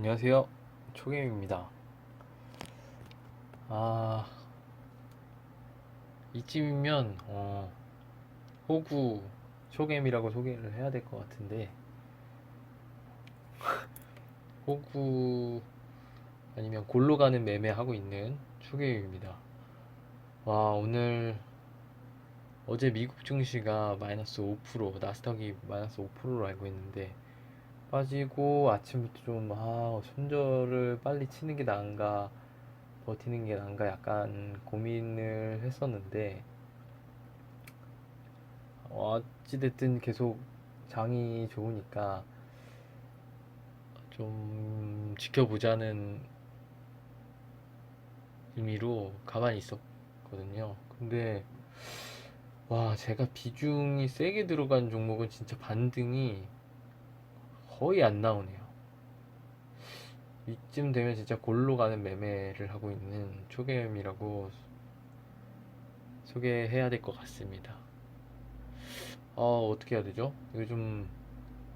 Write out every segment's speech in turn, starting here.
안녕하세요. 초gem입니다. 아, 이쯤이면, 어, 호구 초gem이라고 소개를 해야 될 것 같은데, 호구 아니면 골로 가는 매매 하고 있는 초gem입니다. 와, 오늘 어제 미국 증시가 마이너스 5%, 나스닥이 마이너스 5%로 알고 있는데, 빠지고 아침부터 좀, 아, 손절을 빨리 치는 게 나은가, 버티는 게 나은가 약간 고민을 했었는데, 어, 어찌됐든 계속 장이 좋으니까 좀 지켜보자는 의미로 가만히 있었거든요. 근데, 와, 제가 비중이 세게 들어간 종목은 진짜 반등이 거의 안 나오네요. 이쯤 되면 진짜 골로 가는 매매를 하고 있는 초계음이라고 소개해야 될 것 같습니다. 어, 어떻게 해야 되죠? 이거 좀,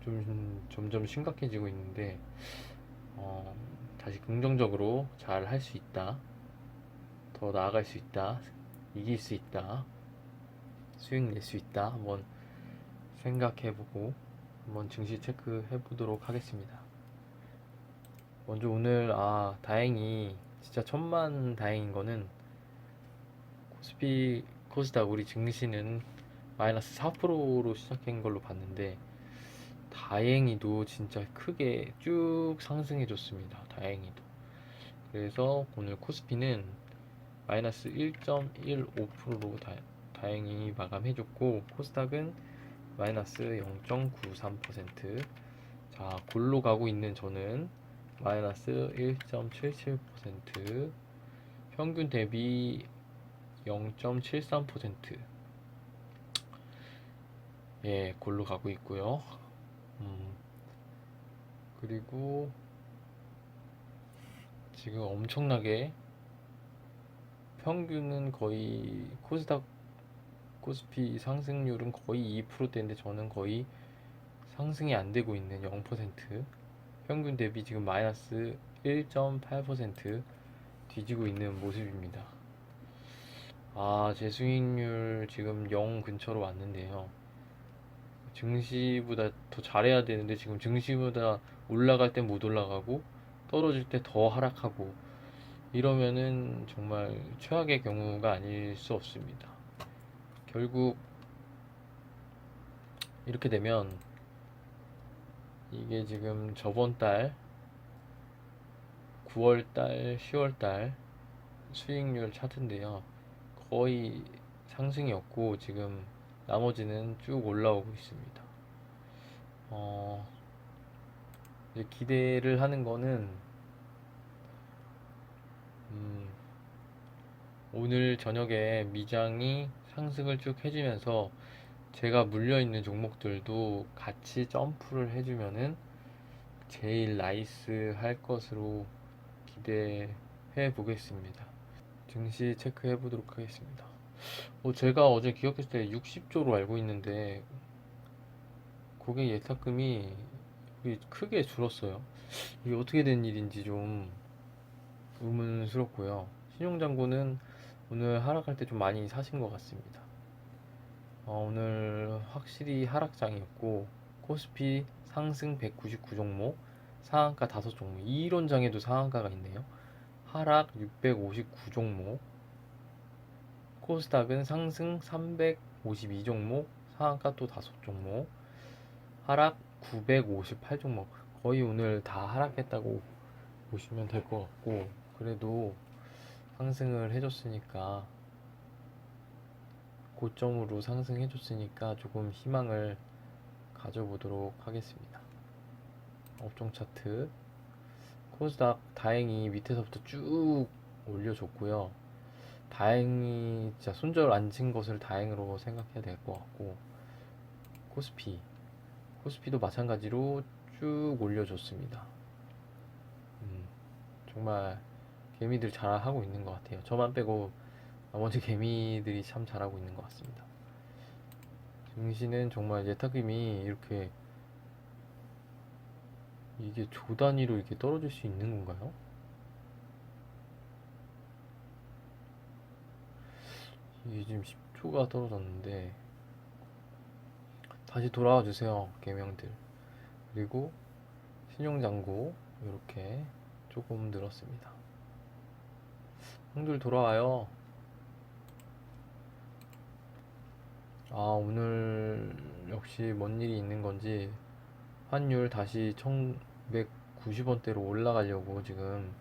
좀, 점점 심각해지고 있는데, 어, 다시 긍정적으로 잘 할 수 있다. 더 나아갈 수 있다. 이길 수 있다. 수익 낼 수 있다. 한번 생각해보고, 한번 증시 체크해 보도록 하겠습니다. 먼저 오늘 아 다행히 진짜 천만 다행인 거는 코스피 코스닥 우리 증시는 마이너스 4%로 시작한 걸로 봤는데 다행히도 진짜 크게 쭉 상승해 줬습니다. 다행히도. 그래서 오늘 코스피는 마이너스 1.15%로 다, 다행히 마감해 줬고 코스닥은 마이너스 0.93%. 자, 골로 가고 있는 저는 마이너스 1.77%. 평균 대비 0.73%. 예, 골로 가고 있고요. 음, 그리고 지금 엄청나게 평균은 거의 코스닥 코스피 상승률은 거의 2%대인데 저는 거의 상승이 안 되고 있는 0% 평균 대비 지금 마이너스 1.8% 뒤지고 있는 모습입니다. 아, 제 수익률 지금 0 근처로 왔는데요. 증시보다 더 잘해야 되는데 지금 증시보다 올라갈 때 못 올라가고 떨어질 때 더 하락하고 이러면은 정말 최악의 경우가 아닐 수 없습니다. 결국 이렇게 되면 이게 지금 저번 달 9월 달, 10월 달 수익률 차트인데요. 거의 상승이 없고 지금 나머지는 쭉 올라오고 있습니다. 어, 이제 기대를 하는 거는 음, 오늘 저녁에 미장이 상승을 쭉 해주면서 제가 물려있는 종목들도 같이 점프를 해주면은 제일 나이스 할 것으로 기대해 보겠습니다. 증시 체크해 보도록 하겠습니다. 어, 제가 어제 기억했을 때 60조로 알고 있는데 고객 예탁금이 크게 줄었어요. 이게 어떻게 된 일인지 좀 의문스럽고요. 신용잔고는 오늘 하락할 때 좀 많이 사신 것 같습니다. 어, 오늘 확실히 하락장이었고 코스피 상승 199 종목, 상한가 5 종목, 이론 장에도 상한가가 있네요. 하락 659 종목, 코스닥은 상승 352 종목, 상한가 또 5 종목, 하락 958 종목. 거의 오늘 다 하락했다고 보시면 될 것 같고, 그래도 상승을 해줬으니까 고점으로 상승해줬으니까 조금 희망을 가져보도록 하겠습니다. 업종 차트 코스닥 다행히 밑에서부터 쭉 올려줬고요. 다행히 진짜 손절 안 친 것을 다행으로 생각해야 될 것 같고 코스피 코스피도 마찬가지로 쭉 올려줬습니다. 음, 정말 개미들 잘 하고 있는 것 같아요. 저만 빼고 나머지 개미들이 참 잘하고 있는 것 같습니다. 증시는 정말 예탁금이 이렇게 이게 조 단위로 이렇게 떨어질 수 있는 건가요? 이게 지금 10초가 떨어졌는데 다시 돌아와 주세요 개명들 그리고 신용장고 이렇게 조금 늘었습니다 형들 돌아와요. 아 오늘 역시 뭔 일이 있는 건지 환율 다시 1190원대로 올라가려고 지금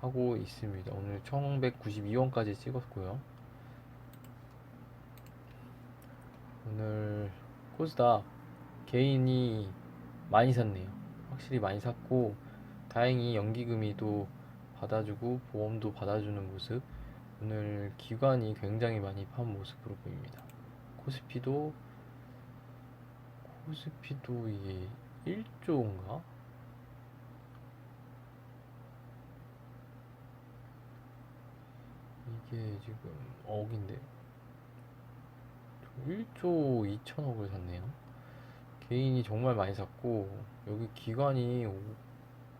하고 있습니다. 오늘 1192원까지 찍었고요. 오늘 코스닥 개인이 많이 샀네요. 확실히 많이 샀고 다행히 연기금이 또 받아주고 보험도 받아주는 모습 오늘 기관이 굉장히 많이 판 모습으로 보입니다. 코스피도 코스피도 이게 1조인가? 이게 지금 억인데 1조 2천억을 샀네요. 개인이 정말 많이 샀고 여기 기관이 오,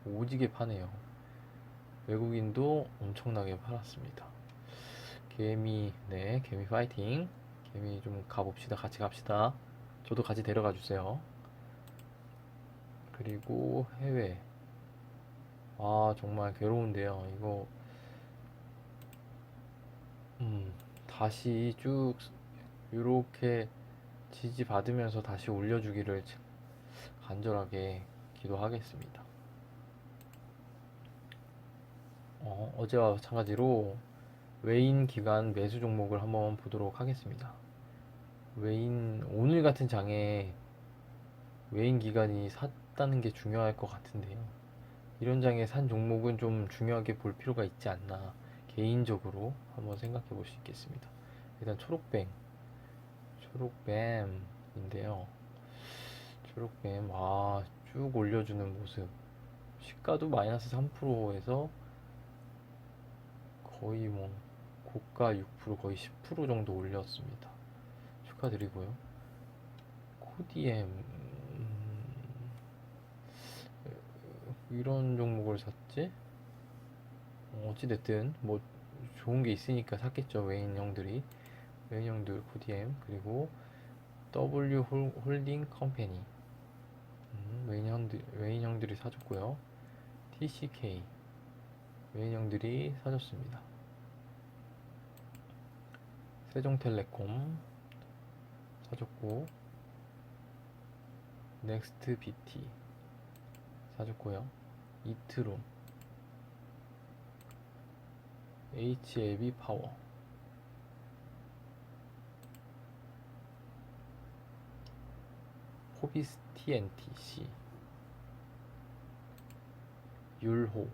오지게 파네요. 외국인도 엄청나게 팔았습니다. 개미 네 개미 파이팅. 개미 좀 가봅시다. 같이 갑시다. 저도 같이 데려가 주세요. 그리고 해외. 아 정말 괴로운데요. 이거 음 다시 쭉 이렇게 지지받으면서 다시 올려주기를 간절하게 기도하겠습니다. 어, 어제와 마찬가지로 외인 기간 매수 종목을 한번 보도록 하겠습니다. 외인 오늘 같은 장에 외인 기간이 샀다는 게 중요할 것 같은데요. 이런 장에 산 종목은 좀 중요하게 볼 필요가 있지 않나 개인적으로 한번 생각해 볼 수 있겠습니다. 일단 초록뱅 초록뱀인데요. 초록뱀, 아, 쭉 올려주는 모습. 시가도 마이너스 3%에서 거의 뭐, 고가 6% 거의 10% 정도 올렸습니다. 축하드리고요. 코디엠, 음, 이런 종목을 샀지? 어찌됐든, 뭐, 좋은 게 있으니까 샀겠죠, 외인 형들이. 외인 형들 코디엠, 그리고 W 홀- 홀딩 컴퍼니. 음, 외인 형들, 외인 형들이 사줬고요. TCK. 외인 형들이 사줬습니다. 세종텔레콤 사줬고, 넥스트 BT 사줬고요. 이트론, HLB 파워, 호비스 TNTC, 율호,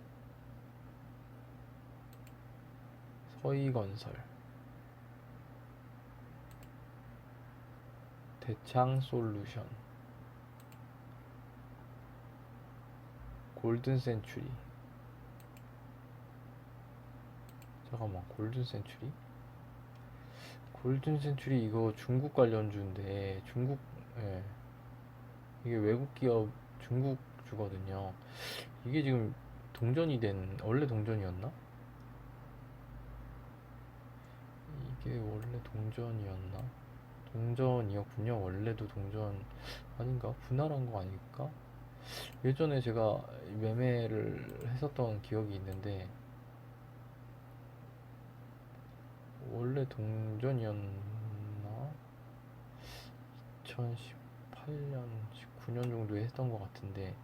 서희건설, 대창 솔루션, 골든 센츄리. 잠깐만, 골든 센츄리? 골든 센츄리 이거 중국 관련주인데 중국 예. 이게 외국 기업 중국 주거든요. 이게 지금 동전이 된 원래 동전이었나? 이게 원래 동전이었나? 동전이었군요. 원래도 동전 아닌가? 분할한 거 아닐까? 예전에 제가 매매를 했었던 기억이 있는데 원래 동전이었나? 2018년, 19년 정도에 했던 것 같은데,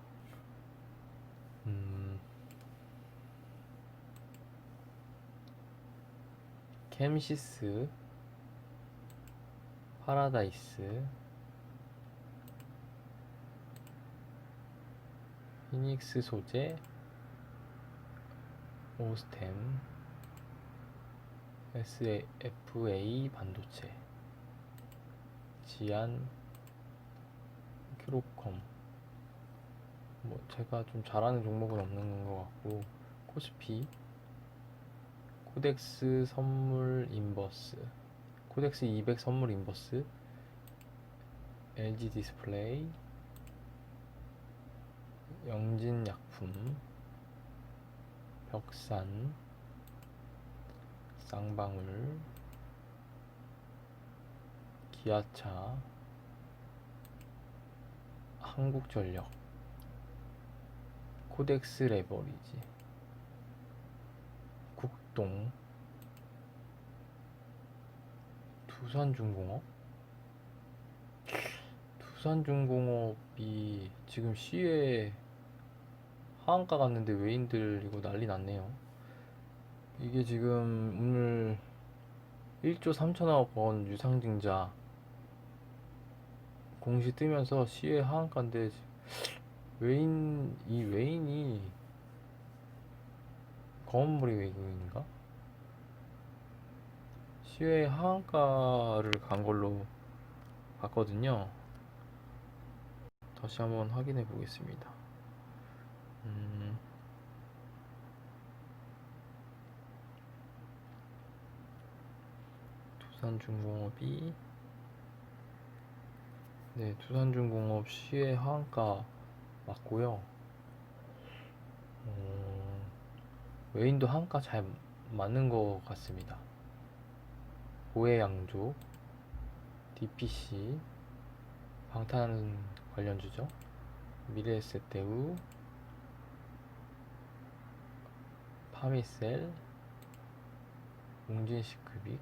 음, 캠시스, 파라다이스, 피닉스 소재, 오스템, SFA 반도체, 지안, 큐로컴. 뭐 제가 좀 잘하는 종목은 없는 것 같고 코스피, 코덱스 선물 인버스, 코덱스 200 선물 인버스, LG 디스플레이, 영진약품, 벽산, 쌍방울, 기아차, 한국전력, 코덱스 레버리지, 국동, 두산중공업? 두산중공업이 지금 시외 하한가 갔는데 외인들 이거 난리 났네요. 이게 지금 오늘 1조 3천억 원 유상증자 공시 뜨면서 시외 하한가인데 외인 이 외인이 검은머리 외국인인가? 시외 하한가를 간 걸로 봤거든요. 다시 한번 확인해 보겠습니다. 음, 두산중공업이 네, 두산중공업 시외 하한가 맞고요. 어, 외인도 하한가 잘 맞는 것 같습니다. 고해양조, DPC, 방탄 관련주죠. 미래에셋대우, 파미셀, 웅진시크빅,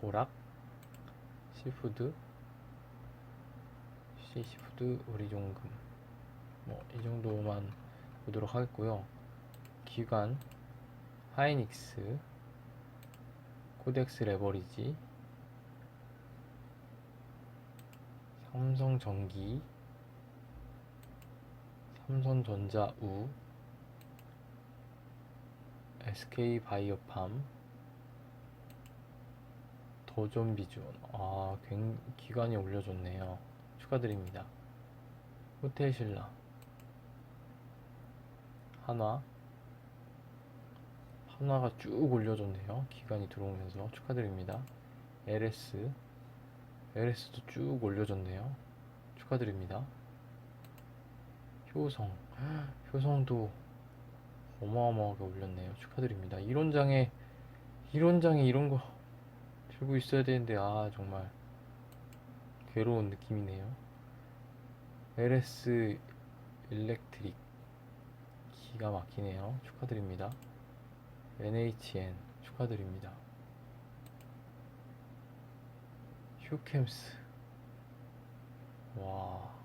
보락, 시푸드, 시시푸드, 우리종금 뭐 이 정도만 보도록 하겠고요. 기관, 하이닉스, 코덱스 레버리지, 삼성전기, 삼성전자 우, SK 바이오팜, 더존 비주원. 아, 굉 기관이 올려줬네요. 축하드립니다. 호텔 신라, 한화, 한화가 쭉 올려줬네요. 기관이 들어오면서 축하드립니다. LS, LS도 쭉 올려줬네요. 축하드립니다. 효성, 효성도 어마어마하게 올렸네요. 축하드립니다. 이론장에, 이론장에 이런 거 들고 있어야 되는데, 아, 정말 괴로운 느낌이네요. LS 일렉트릭, 기가 막히네요. 축하드립니다. NHN, 축하드립니다. 휴캠스, 와.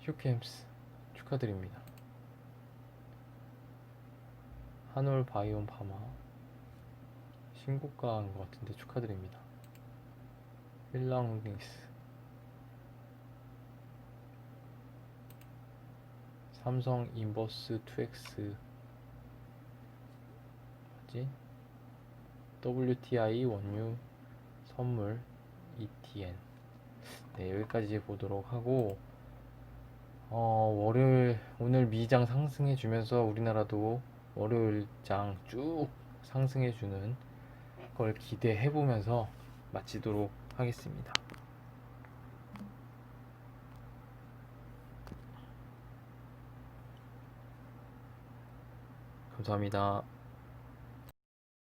휴캠스 축하드립니다. 한올 바이온 파마 신고가인 것 같은데 축하드립니다. 일랑홀딩스 삼성 인버스 2X 뭐지? WTI 원유 선물 ETN 네 여기까지 보도록 하고 어, 월요일 오늘 미장 상승해 주면서 우리나라도 월요일 장 쭉 상승해 주는 걸 기대해 보면서 마치도록 하겠습니다. 감사합니다.